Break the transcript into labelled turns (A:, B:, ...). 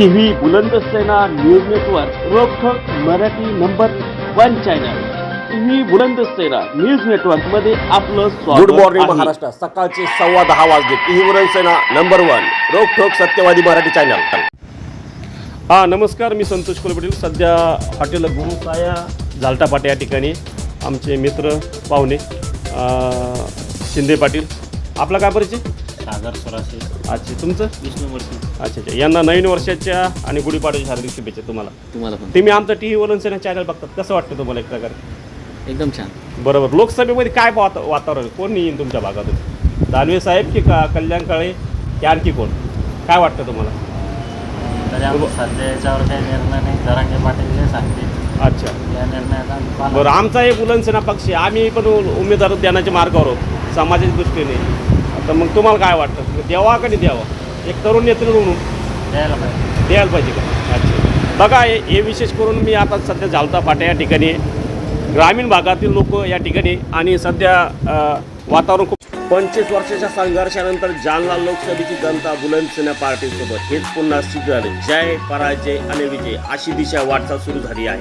A: TV Bulandsena news network रोखोक Marathi number one channel. TV Bulandsena news नेटवर्कमध्ये आपलं स्वागत
B: good morning
A: आहे.
B: महाराष्ट्र. सकाळचे सव्वा दहा वाजले. टीव्ही सेना नंबर वन रोखोक सत्यवादी मराठी चॅनल.
A: हा नमस्कार. मी संतोष कोलपटील सध्या हॉटेल गुरुसाया झालटापाट या ठिकाणी. आमचे मित्र पाहुणे अं, शिंदे पाटील. आपला काय परिचय?
C: सागर सरासे
A: अच्छा तुमचं?
C: विष्णू वर्षी.
A: अच्छा अच्छा. यांना नवीन वर्षाच्या आणि गुढीपाडव्याच्या हार्दिक शुभेच्छा तुम्हाला.
C: तुम्हाला पण.
A: तुम्ही आमचं टी व्ही वरून चॅनल बघतात. कसं वाटतं तुम्हाला एक प्रकारे?
C: एकदम छान.
A: बरोबर. लोकसभेमध्ये काय वाता वातावरण? आहे? कोण येईन तुमच्या भागातून? दानवे साहेब की का कल्याण काळे? की आणखी कोण? काय वाटतं तुम्हाला?
C: तरी आम्ही सध्या याच्यावर काही निर्णय नाही. जरांगे पाटील जे सांगतील.
A: अच्छा.
C: या आम्ही पालन
A: बरं आमचा एक उलनसेना पक्ष आहे. आम्ही पण उ- उमेदवार देण्याच्या मार्गावर आहोत. समाजाच्या दृष्टीने. आता मग तुम्हाला काय वाटतं? द्यावा का नाही द्यावा? एक तरुण नेतृत्व म्हणून.
C: द्यायला पाहिजे.
A: द्यायला पाहिजे का? अच्छा. बघा हे हे विशेष करून मी आता सध्या झालता फाटा या ठिकाणी. ग्रामीण भागातील लोक या ठिकाणी आणि सध्या वातावरण खूप पंचवीस वर्षाच्या संघर्षानंतर जालना लोकसभेची जनता बुलंदसेना पार्टीसोबत हेच पुन्हा सिद्ध झाले जय पराजय आणि विजय अशी दिशा वाटचाल सुरू झाली आहे.